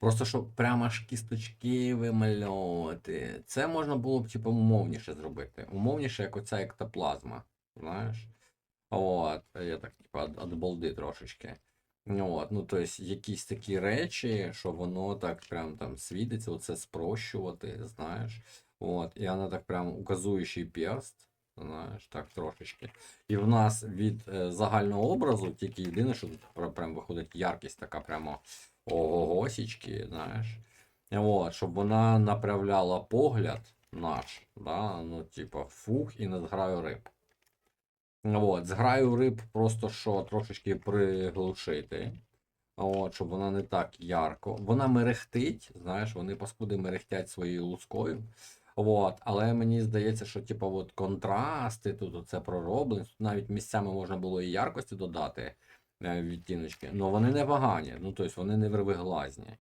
Просто щоб прямо аж кісточки вимальовувати. Це можна було б, типу, умовніше зробити. Умовніше, як оця ектоплазма. Знаєш? От, я так, типу, от, от балди трошечки. От, ну, тобто, якісь такі речі, що воно так прям там світиться, оце спрощувати, знаєш. От, і вона так прям указуючий перст, знаєш, так трошечки. І в нас від е, загального образу тільки єдине, що тут прям виходить яркість така прямо ого-госічки, знаєш. От, щоб вона направляла погляд наш, да, ну, типа, фух і не зграю риб. От, зграю риб просто що трошечки приглушити. От, щоб вона не так ярко. Вона мерехтить, знаєш, вони паскуди мерехтять своєю лускою. От, але мені здається, що типу, от контрасти тут це пророблено. Навіть місцями можна було і яркості додати е, відтіночки. але вони не погані. Ну, тобто вони не вервиглазні.